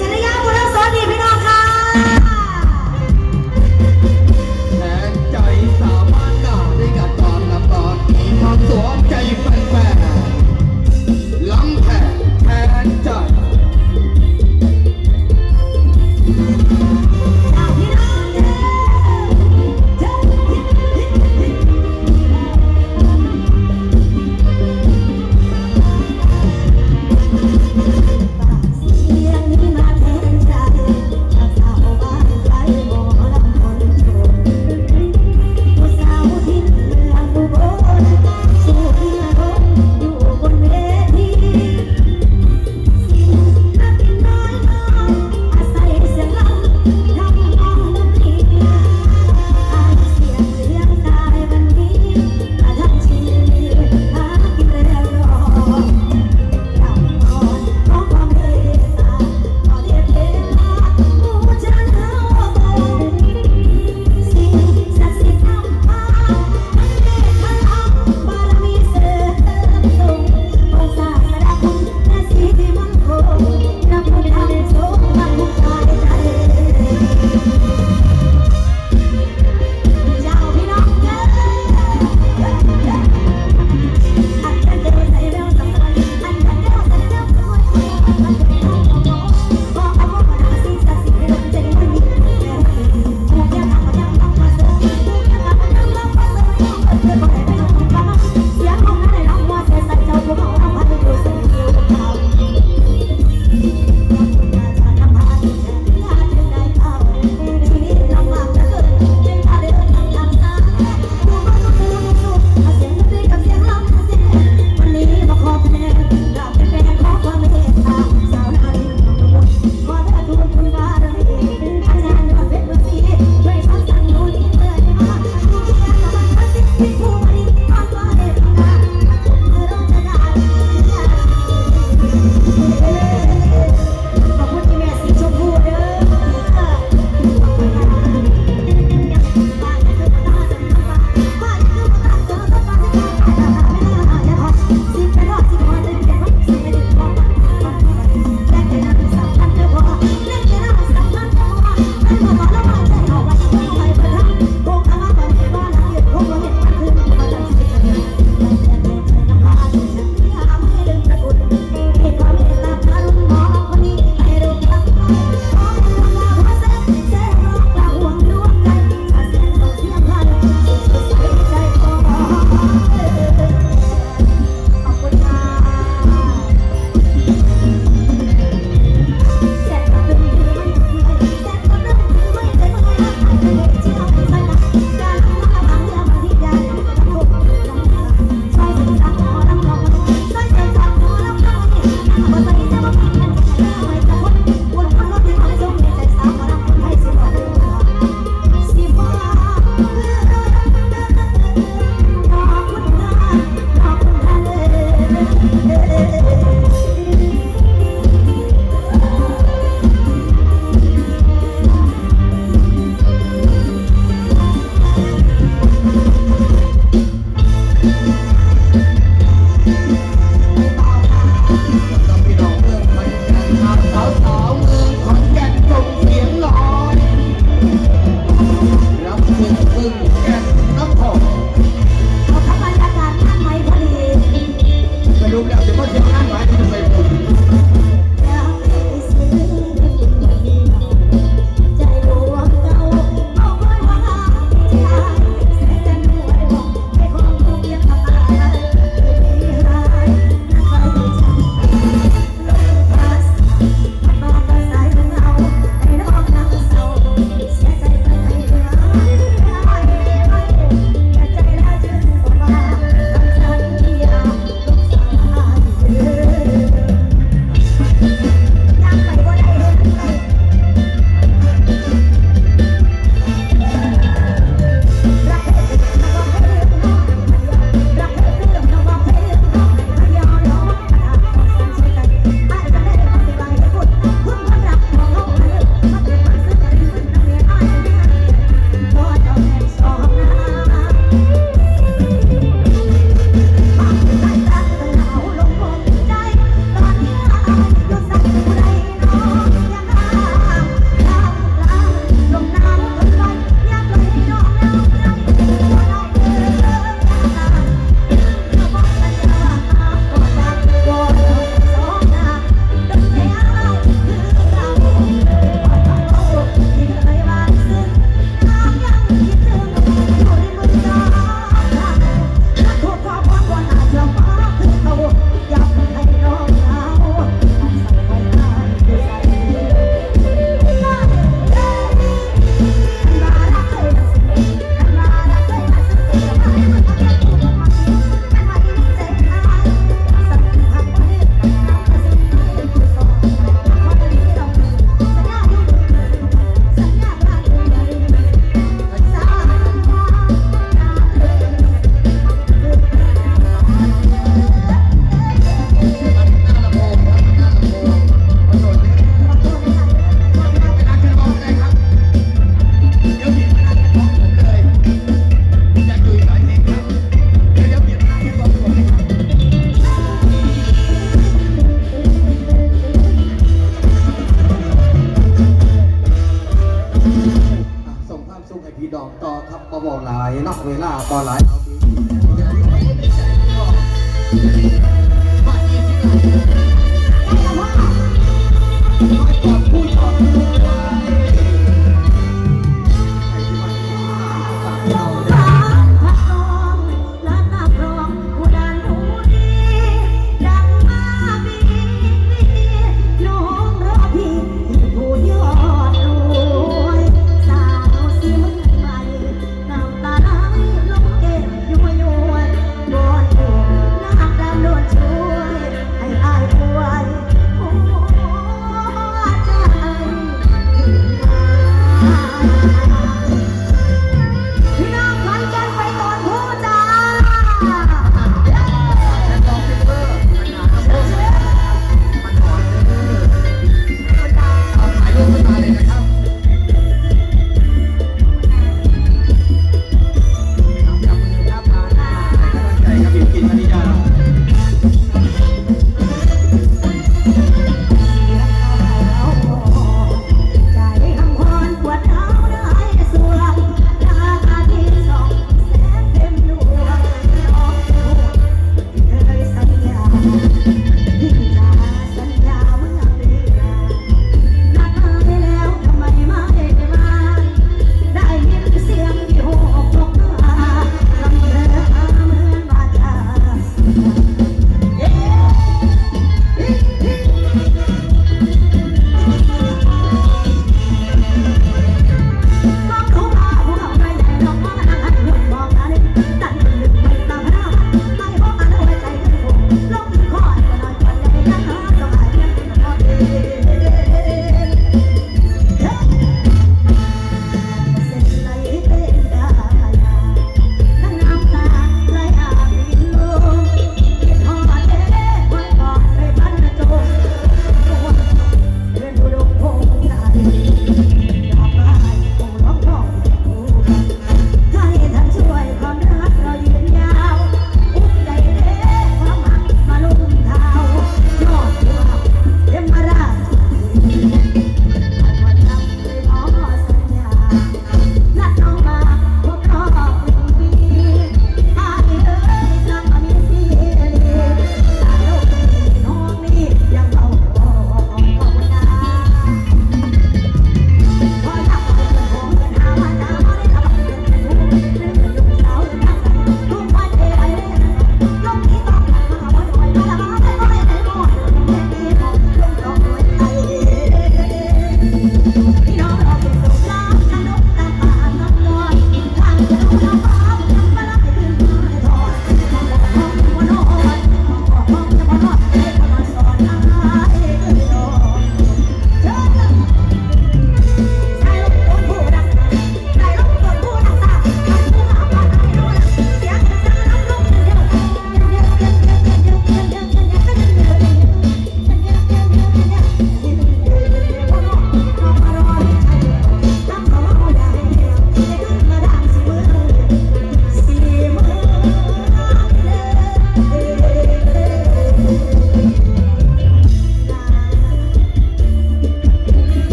จริยาบุญสอนดีพี่น้อง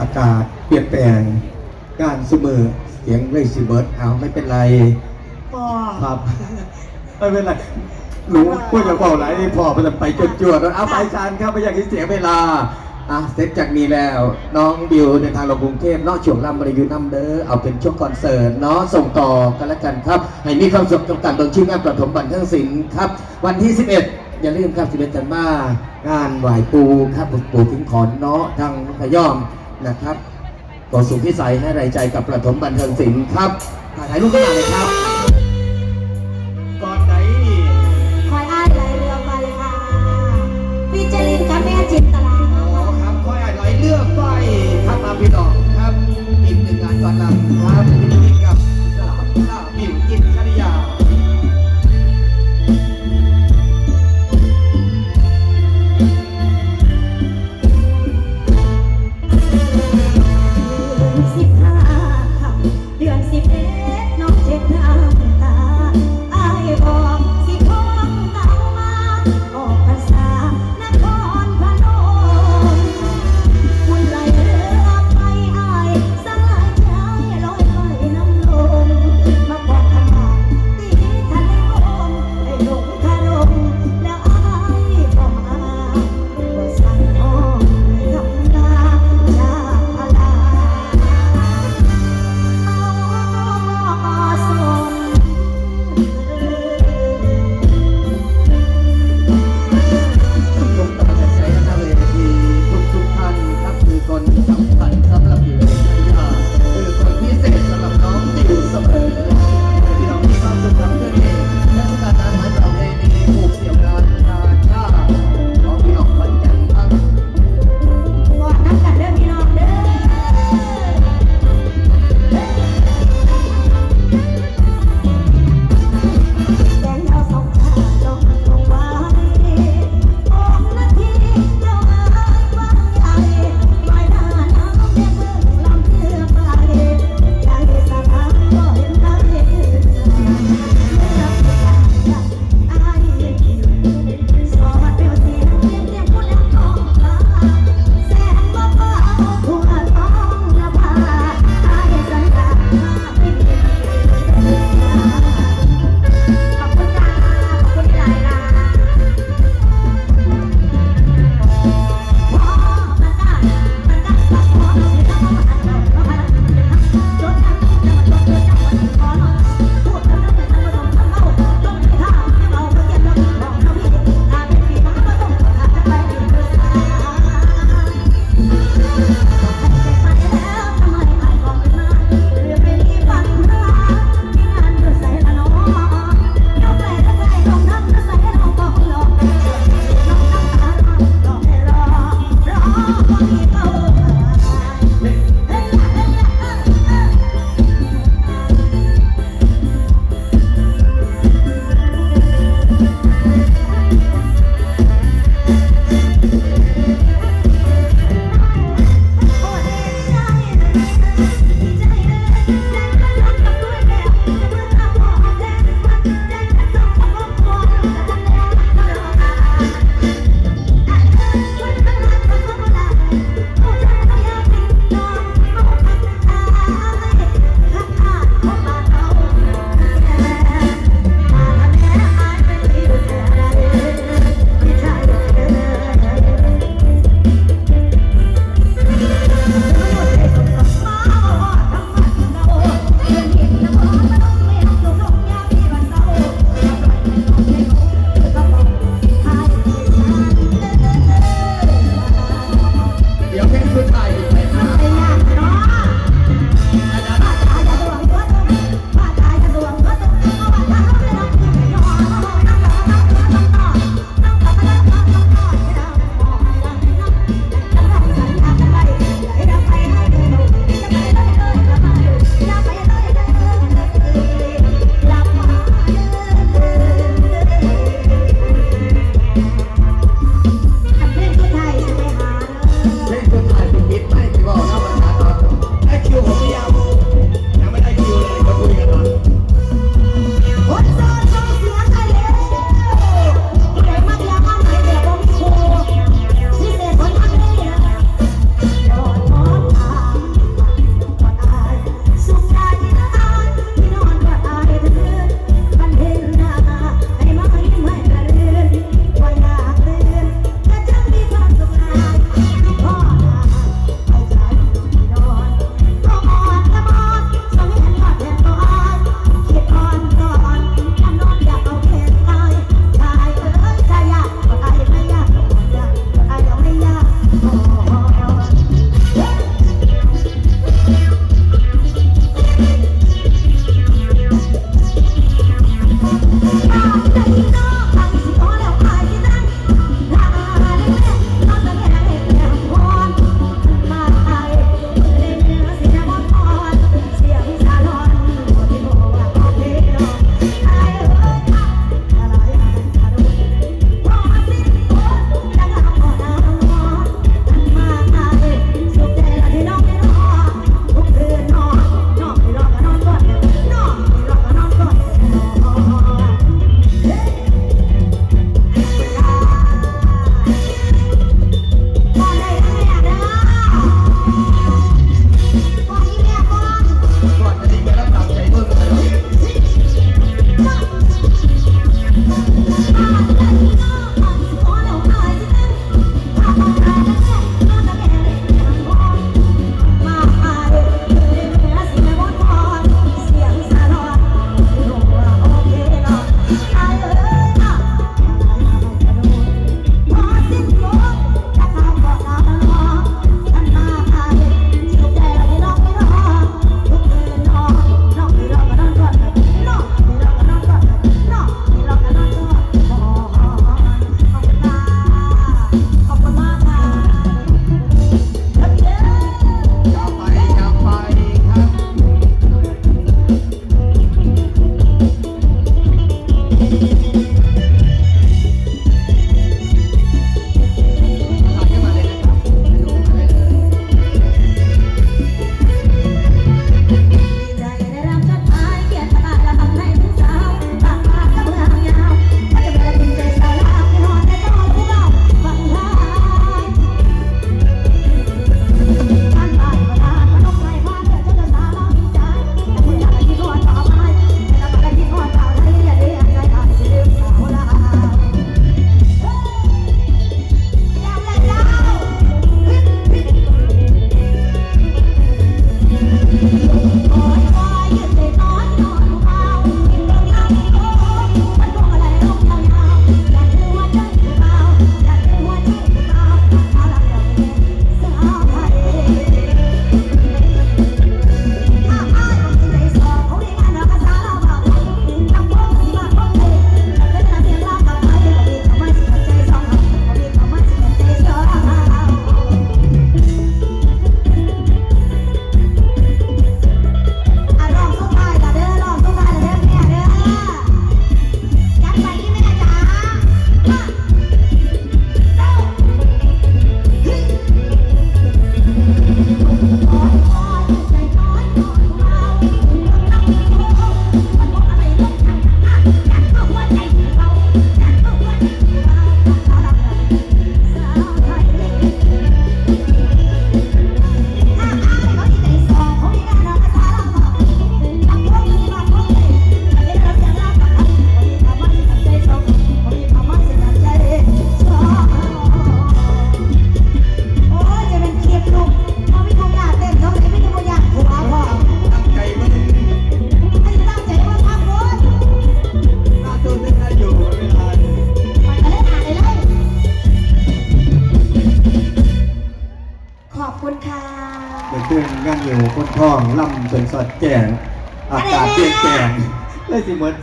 อากาศเปลี่ยนแปลงการสมือเสียงเลยสิเบิร์ดเอาไม่เป็นไรปอครับไม่เป็นไรหนูพูดจะบอกหลายนี่พอมันจะไปจวดจวดๆเอาไปชานครับไม่อยากให้เสียเวลาอะเสร็จจากนี้แล้ว น้องบิวเดินทางลงกรุงเทพเนอกช่วงลำบริยุนัมเดอร์เอาเป็นช่วงคอนเสิร์ตเนาะส่งต่อกันแล้วกันครับ ให้มีความสุขกับการเบิ่งชื่องานประถมบันเทิงศิลป์ครับ วันที่ 11 อย่าลืมครับ11กันมางานไหวปูครับปูถึงขอนเนาะทางพะยอม นะครับก่อสุขพิสัยให้ไรายใจกับประถมบันเทิงศิลป์ครับถ่ายรูปกันมาเลยครับ ก่อนไหนนี่ คอยอ้ายไหลเรือไปค่ะพี่เจริญกับแม่จินตลา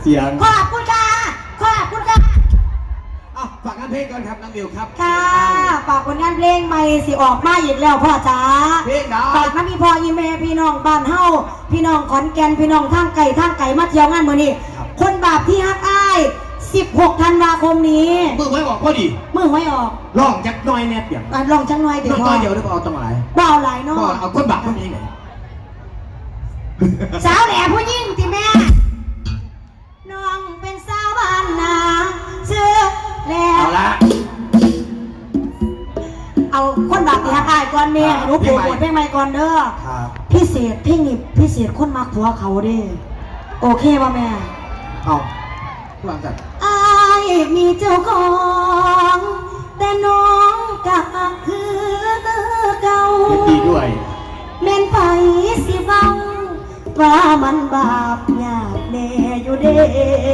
เลยสิเหมือนเสียงขอบคุณค่ะ ขอบคุณค่ะ อะฝากงานเพลงก่อนครับน้องบิวครับค่ะฝากผลงานเพลงใหม่สิออกมาอีกแล้วพ่อจ๋าเพลงดาฝากมามีพ่อยีแม่พี่น้องบ้านเฮาพี่น้องขอนแก่นพี่น้องทางไก่ทางไก่มาเที่ยวงานมื้อนี้ คนบาปที่ฮักอ้าย 16 ธันวาคมนี้มือไว้บอกพอดีมือไว้ออกร้องจักหน้อยแน่เปียงอะลองจังหน่อยเดี๋ยวน้พ่ออยเดียวได้พอเอาตรงไหนบ่าวหลายเนาะก็เอาคนบักคนนี้ไหนสาวแหล่ผู้หญิง กอ้ายก่อนแม่หนูโปรโมทเพลงใหม่ก่อนเด้อครับพิเศษเพลงนี้พิเศษคนมักผัวเขาเด้โอเคป่ะแม่เอาวางจัดอายมีเจ้าของ แต่น้องก็คือเก่าเฮ็ดดีด้วยแม่นไปสิเบาว่ามันบาปยากแน่อยู่เด้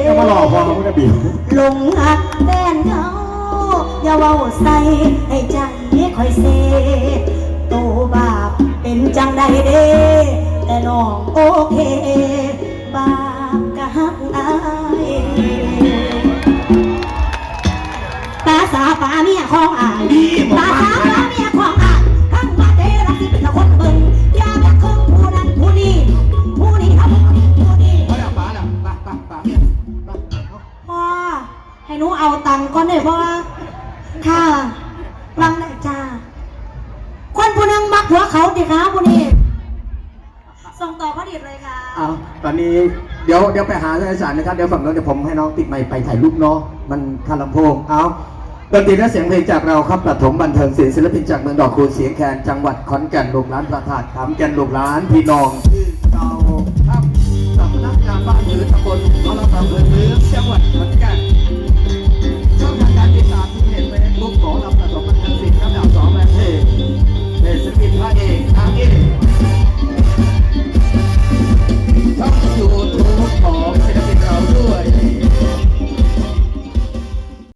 ก็มาหลอกพอคุณบิวหลงหักแฟนเขาอย่าเว้าใส่ให้ใจ คอยเซตัวบาปเป็นจังใดเด้ แต่น้องโอเค บาปก็หักอายตาสาปาเมียของอายตาสาปาเมียของอายทั้งมาเทรักที่เป็นคนเบิ่งอย่าไปคงผู้นั้นผู้นี้ผู้นี้ทำผู้นี้ผู้นี้พอแล้วป้าแล้วป้าป้าป้าเนี่ยป้าพ่อให้หนูเอาตังค์ก่อนเลยพ่อค่ะ รังได้จ้า คนผู้นึงมักหัวเขาดิคะผู้นี้ส่งต่อพอดีเลยค่ะ เอาตอนนี้เดี๋ยวเดี๋ยวไปหาอาจารย์นะครับ เดี๋ยวฝั่งโน้นเดี๋ยวผมให้น้องติดไมค์ไปถ่ายรูปเนาะ มันคาลำโพง เอาดนตรีและเสียงเพลงจากเราครับประถมบันเทิงศิลป์ศิลปินจากเมืองดอกคูณเสียงแคนจังหวัดขอนแก่นลูกหลานประทาดขามแก่นลูกหลานพี่น้องที่เก่าครับสำนักงานบ้านหรือตำบลมะละตำเภอเมืองจังหวัดขอนแก่น